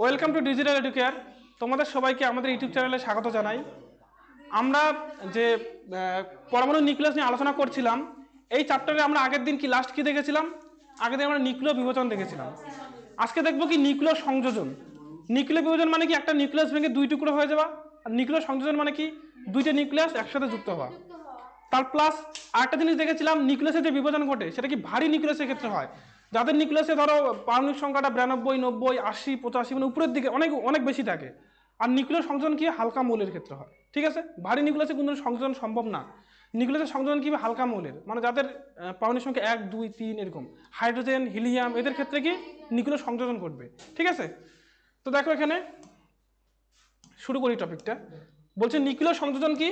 Welcome to digital educare তোমাদের সবাইকে আমাদের ইউটিউব চ্যানেলে স্বাগত জানাই। আমরা যে পরমাণু নিউক্লিয়াস নিয়ে আলোচনা করছিলাম, এই চ্যাপ্টারে আমরা আগের দিন কি লাস্ট কি দেখেছিলাম? আগের দিন আমরা নিউক্লিয় বিভাজন দেখেছিলাম। আজকে দেখব কি নিউক্লিয় সংযোজন। নিউক্লিয় বিভাজন মানে কি একটা নিউক্লিয়াস ভেঙে দুই টুকরো হয়ে যাওয়া? আর নিউক্লিয় সংযোজন মানে কি? দুইটা নিউক্লিয়াস একসাথে যুক্ত হওয়া। তার প্লাস আরেকটা জিনিস দেখেছিলাম নিউক্লিয়াসের যে বিভাজন ঘটে, সেটা কি ভারী নিউক্লিয়াসের ক্ষেত্রে হয়? যাদের নিউক্লিয়াসে ধরো পারমাণবিক সংখ্যাটা বিরানব্বই, নব্বই, আশি, পঁচাশি মানে উপরের দিকে অনেক অনেক বেশি থাকে। আর নিউক্লিয়াস সংযোজন কি হালকা মৌলের ক্ষেত্রে হয়, ঠিক আছে? ভারী নিউক্লিয়াসে কোনো সংযোজন সম্ভব না। নিউক্লিয়াসের সংযোজন কি হালকা মৌলের? মানে যাদের পারমাণবিক সংখ্যা এক, দুই, তিন এরকম। হাইড্রোজেন, হিলিয়াম, এদের ক্ষেত্রে কি নিউক্লিয়াস সংযোজন ঘটবে, ঠিক আছে? তো দেখো এখানে, শুরু করি টপিকটা। বলছে নিউক্লিয় সংযোজন কি?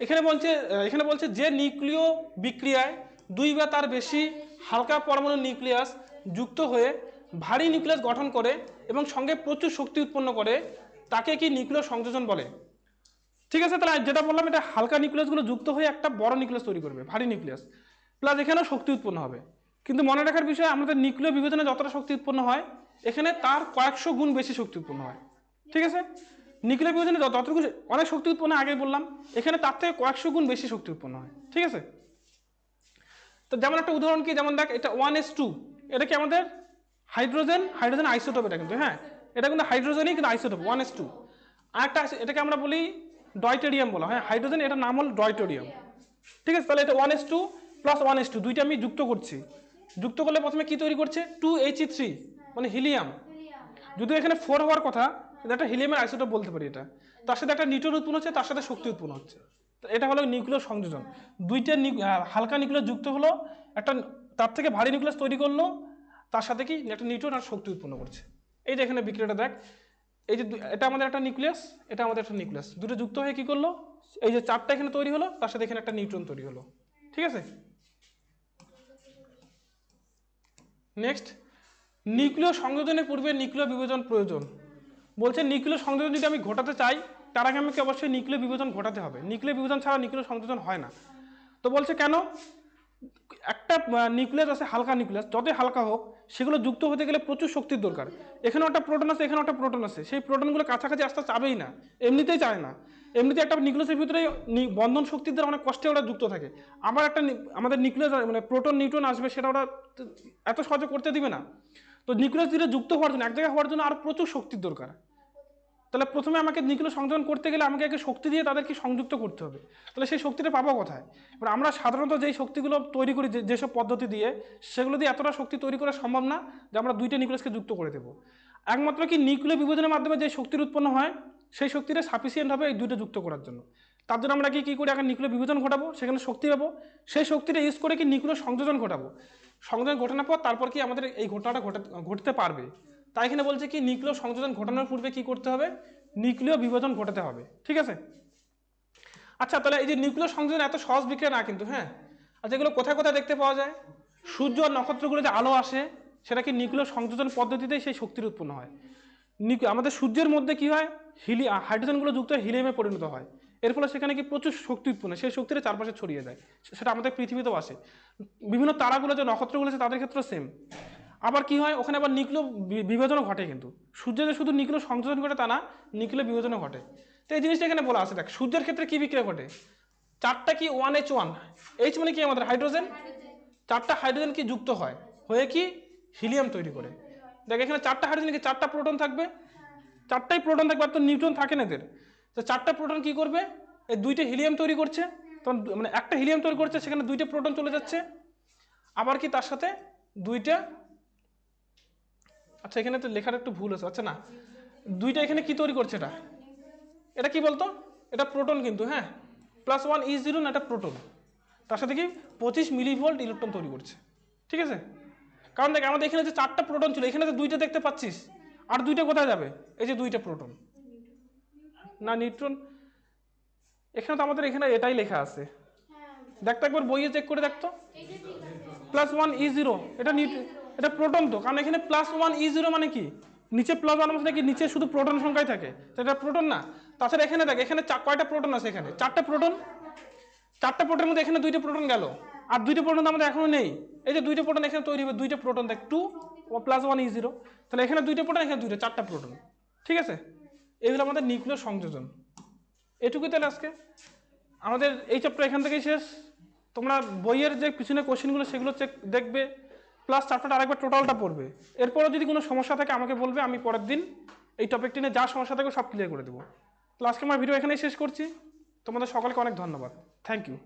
এখানে বলছে এখানে বলছে যে নিউক্লিয় বিক্রিয়ায় দুই বা তার বেশি হালকা পরমাণু নিউক্লিয়াস যুক্ত হয়ে ভারী নিউক্লিয়াস গঠন করে এবং সঙ্গে প্রচুর শক্তি উৎপন্ন করে, তাকে কি নিউক্লিয় সংযোজন বলে? ঠিক আছে, তাহলে যেটা বললাম, এটা হালকা নিউক্লিয়াসগুলো যুক্ত হয়ে একটা বড় নিউক্লিয়াস তৈরি করবে, ভারী নিউক্লিয়াস। প্লাস এখানেও শক্তি উৎপন্ন হবে। কিন্তু মনে রাখার বিষয়, আমাদের নিউক্লিয় বিভাজনে যতটা শক্তি উৎপন্ন হয়, এখানে তার কয়েকশো গুণ বেশি শক্তি উৎপন্ন হয়। ঠিক আছে? নিউক্লিয় যত- যতটুকু অনেক শক্তি উৎপন্ন আগে বললাম, এখানে তার থেকে কয়েকশো গুণ বেশি শক্তি উৎপন্ন হয়। ঠিক আছে? তো যেমন একটা উদাহরণ কি, যেমন দেখ, এটা ওয়ান এস টু এটা কি আমাদের? হাইড্রোজেন? হাইড্রোজেন আইসোটোপ এটা কিন্তু হ্যাঁ। এটা কিন্তু হাইড্রোজেনই কিন্তু আইসোটোপ ওয়ান এস টু আর একটা এটাকে আমরা বলি ডয়টেরিয়াম বলা, হয়। হাইড্রোজেন, এটার নাম হল ডয়টেরিয়াম ঠিক আছে? তাহলে এটা one S two plus one S two দুইটা আমি যুক্ত করছি। যুক্ত করলে প্রথমে কি তৈরি করছে? টু এইচ থ্রি মানে হিলিয়াম যদিও এখানে ফোর হওয়ার কথা এটা একটা হিলিয়ামের আইসোটোপ বলতে পারি এটা। তার সাথে একটা নিউট্রন উৎপন্ন হচ্ছে, তার সাথে শক্তি উৎপন্ন হচ্ছে। এটা হলো নিউক্লিয় সংযোজন। দুইটা হালকা নিউক্লিয়াস যুক্ত হলো, একটা তার থেকে ভারী নিউক্লিয়াস তৈরি করল, তার সাথে কি একটা নিউট্রন আর শক্তি উৎপন্ন করছে। এই যে এখানে বিক্রিয়াটা দেখ, এই যে এটা আমাদের একটা নিউক্লিয়াস এটা আমাদের একটা নিউক্লিয়াস দুটো যুক্ত হয়ে কি করল? এই যে চারটা এখানে তৈরি হলো, তার সাথে এখানে একটা নিউট্রন তৈরি হলো। ঠিক আছে? নেক্সট নিউক্লিয় সংযোজনের পূর্বে নিউক্লিয় বিভাজন প্রয়োজন। বলছে নিউক্লিয় সংযোজন যদি আমি ঘটাতে চাই তার আগে আমাকে অবশ্যই নিউক্লিয় বিভাজন ঘটাতে হবে। নিউক্লিয় বিভাজন ছাড়া নিউক্লিয় সংযোজন হয় না। তো বলছে কেন? একটা নিউক্লিয়াস আছে, হালকা নিউক্লিয়াস। যতই হালকা হোক, সেগুলো যুক্ত হতে গেলে প্রচুর শক্তির দরকার। এখানে একটা প্রোটন আছে, এখানেও একটা প্রোটন আছে। সেই প্রোটনগুলো কাছাকাছি আসতে চাবেই না। এমনিতেই চায় না। এমনিতে একটা নিউক্লিয়াসের ভিতরে বন্ধন শক্তির দ্বারা অনেক কষ্টে ওরা যুক্ত থাকে। আবার একটা আমাদের নিউক্লিয়াস মানে প্রোটন নিউট্রন আসবে, সেটা ওরা এত সহজে করতে দিবে না। তো নিউক্লিয়াস ধীরে যুক্ত হওয়ার জন্য, এক জায়গায় হওয়ার জন্য আর প্রচুর শক্তির দরকার। তাহলে প্রথমে আমাকে নিউক্লিয় সংযোজন করতে গেলে আমাকে আগে শক্তি দিয়ে তাদেরকে সংযুক্ত করতে হবে। তাহলে সেই শক্তিটা পাবো কোথায়? এবার আমরা সাধারণত যেই শক্তিগুলো তৈরি করি যেসব পদ্ধতি দিয়ে, সেগুলো দিয়ে এতটা শক্তি তৈরি করা সম্ভব না যে আমরা দুইটা নিউক্লিয়াসকে যুক্ত করে দেবো। একমাত্র কি নিউক্লিয় বিভাজনের মাধ্যমে যে শক্তির উৎপন্ন হয়, সেই শক্তিটা সাফিসিয়েন্ট হবে এই দুইটা যুক্ত করার জন্য। তার জন্য আমরা কি, কী করি আগে নিউক্লিয় বিভাজন ঘটাবো? সেখানে শক্তি পাবো। সেই শক্তিটা ইউজ করে কি নিউক্লিয় সংযোজন ঘটাবো? সংযোজন ঘটানোর পর তারপর কি আমাদের এই ঘটনাটা ঘটে- ঘটতে পারবে? তাই এখানে বলছে কি, নিউক্লিয় সংযোজন ঘটানোর পূর্বে কি করতে হবে? নিউক্লিয় বিভাজন ঘটাতে হবে, ঠিক আছে? আচ্ছা তাহলে এই যে নিউক্লিয় সংযোজন এত সহজ বিক্রিয়া না কিন্তু হ্যাঁ? আচ্ছা এগুলো কোথায় কোথায় দেখতে পাওয়া যায়? সূর্য নক্ষত্রগুলো যে আলো আসে, সেটা কি নিউক্লিয় সংযোজন পদ্ধতিতেই সেই শক্তির উৎপন্ন হয়? আমাদের সূর্যের মধ্যে কি হয়? হিলি হাইড্রোজেনগুলো যুক্ত হিলিয়ামে পরিণত হয়। এর ফলে সেখানে কি প্রচুর শক্তি উৎপন্ন সেই শক্তিটা চারপাশে ছড়িয়ে যায়। সেটা আমাদের পৃথিবীতেও আসে। বিভিন্ন তারাগুলো যে নক্ষত্রগুলো আছে, তাদের ক্ষেত্রেও সেম আবার কি হয়, ওখানে আবার নিউক্লিয় বিভাজনও ঘটে কিন্তু। সূর্যে যে শুধু নিউক্লিয় সংযোজন ঘটে তা না নিউক্লিয় বিভাজনও ঘটে। তো এই জিনিসটা এখানে বলা আছে, দেখ, সূর্যের ক্ষেত্রে কি বিক্রিয়া ঘটে? চারটা কি ওয়ান এইচ ওয়ান এইচ মানে কি আমাদের, হাইড্রোজেন? চারটা হাইড্রোজেন কি যুক্ত হয়? হয়ে কি হিলিয়াম তৈরি করে। দেখ, এখানে চারটা হাইড্রোজেন কি, চারটা প্রোটন থাকবে? চারটাই প্রোটন থাকবে, আর তো নিউট্রন থাকে না এদের। তো চারটা প্রোটন কি করবে? এই দুইটা হিলিয়াম তৈরি করছে, তখন মানে একটা হিলিয়াম তৈরি করছে, সেখানে দুইটা প্রোটন চলে যাচ্ছে। আবার কি তার সাথে? দুইটা আচ্ছা এখানে তো লেখার একটু ভুল আছে আচ্ছা না। দুইটা এখানে কি তৈরি করছে এটা? এটা কি বলতো? এটা প্রোটন কিন্তু হ্যাঁ। প্লাস ওয়ান ইজ জিরো না, এটা প্রোটন। তার সাথে কি পঁচিশ মিলিভোল্ট ইলেকট্রন তৈরি করছে। ঠিক আছে? কারণ দেখ, আমাদের এখানে যে চারটা প্রোটন ছিল, এখানে তো দুইটা দেখতে পাচ্ছিস। আর দুইটা কোথায় যাবে? এই যে দুইটা প্রোটন। না নিউট্রন এখানে তো আমাদের এখানে এটাই লেখা আছে। দেখতো একবার বইয়ে চেক করে দেখতো প্লাস ওয়ান ই জিরো এটা নিউট্রন এটা প্রোটন তো, কারণ এখানে প্লাস ওয়ান ই জিরো মানে কি? নিচে প্লাস ওয়ান মানে কি? নিচে শুধু প্রোটন সংখ্যাই থাকে। তো এটা প্রোটন না। তাছাড়া এখানে দেখ, এখানে কয়টা প্রোটন আছে এখানে? চারটা প্রোটন চারটা প্রোটনের মধ্যে এখানে দুইটা প্রোটন গেল। আর দুইটা প্রোটন আমাদের এখনও নেই। এই যে দুইটা প্রোটন এখানে তৈরি হবে, দুইটা প্রোটন দেখ two O plus one E zero তাহলে এখানে দুইটা প্রোটন এখানে দুইটা, চারটা প্রোটন ঠিক আছে? এই হলো আমাদের নিউক্লিয় সংযোজন। এটুকুই তাহলে আজকে। আমাদের এই চ্যাপ্টার এখান থেকেই শেষ। তোমরা বইয়ের যে পিছনে কোশ্চেনগুলো সেগুলো চেক দেখবে। প্লাস চ্যাপ্টারটা আরেকবার টোটালটা পড়বে। এরপরও যদি কোনো সমস্যা থাকে, আমাকে বলবে, আমি পরের দিন এই টপিকটি নিয়ে যা সমস্যা থাকে সব ক্লিয়ার করে দেবো। তো আজকে আমার ভিডিও এখানেই শেষ করছি। তোমাদের সকলকে অনেক ধন্যবাদ। Thank you